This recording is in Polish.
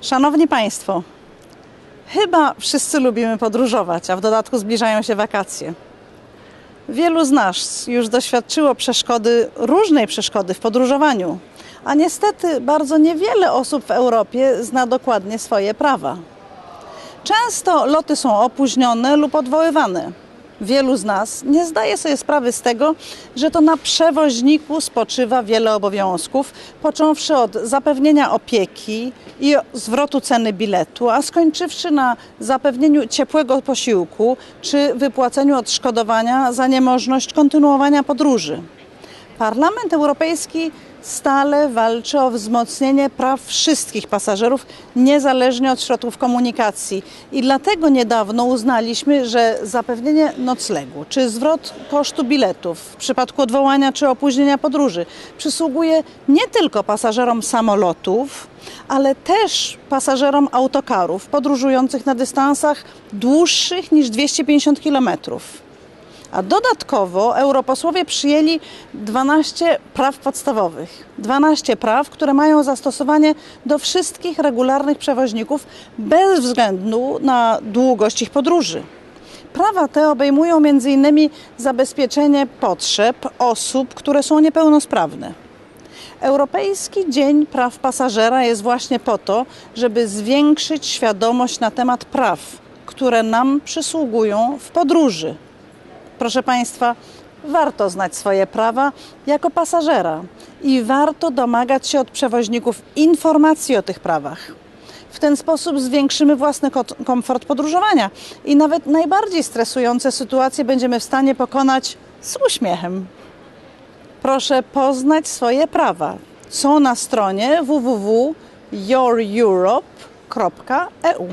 Szanowni Państwo, chyba wszyscy lubimy podróżować, a w dodatku zbliżają się wakacje. Wielu z nas już doświadczyło przeszkody, różnej przeszkody w podróżowaniu, a niestety bardzo niewiele osób w Europie zna dokładnie swoje prawa. Często loty są opóźnione lub odwoływane. Wielu z nas nie zdaje sobie sprawy z tego, że to na przewoźniku spoczywa wiele obowiązków, począwszy od zapewnienia opieki i zwrotu ceny biletu, a skończywszy na zapewnieniu ciepłego posiłku czy wypłaceniu odszkodowania za niemożność kontynuowania podróży. Parlament Europejski stale walczy o wzmocnienie praw wszystkich pasażerów, niezależnie od środków komunikacji. I dlatego niedawno uznaliśmy, że zapewnienie noclegu czy zwrot kosztu biletów w przypadku odwołania czy opóźnienia podróży przysługuje nie tylko pasażerom samolotów, ale też pasażerom autokarów podróżujących na dystansach dłuższych niż 250 kilometrów. A dodatkowo europosłowie przyjęli 12 praw podstawowych. 12 praw, które mają zastosowanie do wszystkich regularnych przewoźników bez względu na długość ich podróży. Prawa te obejmują m.in. zabezpieczenie potrzeb osób, które są niepełnosprawne. Europejski Dzień Praw Pasażera jest właśnie po to, żeby zwiększyć świadomość na temat praw, które nam przysługują w podróży. Proszę Państwa, warto znać swoje prawa jako pasażera i warto domagać się od przewoźników informacji o tych prawach. W ten sposób zwiększymy własny ko- komfort podróżowania i nawet najbardziej stresujące sytuacje będziemy w stanie pokonać z uśmiechem. Proszę poznać swoje prawa. Są na stronie www.youreurope.eu.